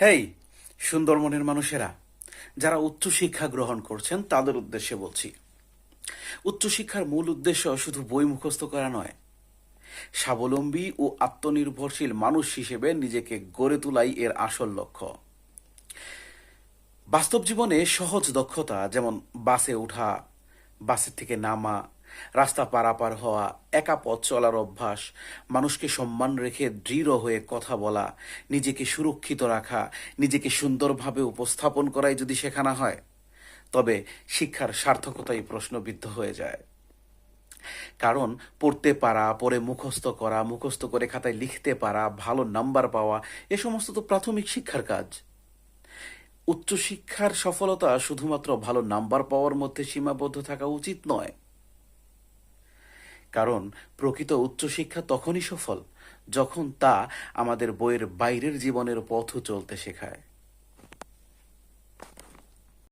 হেই, সুন্দরবনের মানুষেরা, যারা উচ্চশিক্ষা গ্রহণ করছেন, তাদের উদ্দেশ্যে বলছি। উচ্চশিক্ষার মূল উদ্দেশ্য শুধু বই মুখস্থ করা নয়। স্বাবলম্বী ও আত্মনির্ভরশীল মানুষ হিসেবে নিজেকে গড়ে তোলাই এর আসল লক্ষ্য। বাস্তব জীবনে সহজ দক্ষতা, যেমন বাসে ওঠা, বাসের থেকে নামা রাস্তা পারাপার হওয়া, একা পথ চলার অভ্যাস, মানুষকে সম্মান রেখে দৃঢ় হয়ে কথা বলা, নিজেকে সুরক্ষিত রাখা, নিজেকে সুন্দরভাবে উপস্থাপন করাই যদি শেখানো হয়, তবে শিক্ষার সার্থকতাই প্রশ্নবিদ্ধ হয়ে যায়। কারণ পড়তে পারা, পড়ে মুখস্থ করা, মুখস্থ করে খাতায় লিখতে পারা, ভালো নাম্বার পাওয়া, এ সমস্ত তো প্রাথমিক শিক্ষার কাজ। উচ্চশিক্ষার সফলতা শুধুমাত্র ভালো নাম্বার পাওয়ার মধ্যে সীমাবদ্ধ থাকা উচিত নয়। কারণ প্রকৃত উচ্চশিক্ষা তখনই সফল যখন তা আমাদের বইয়ের বাইরের জীবনের পথও চলতে শেখায়।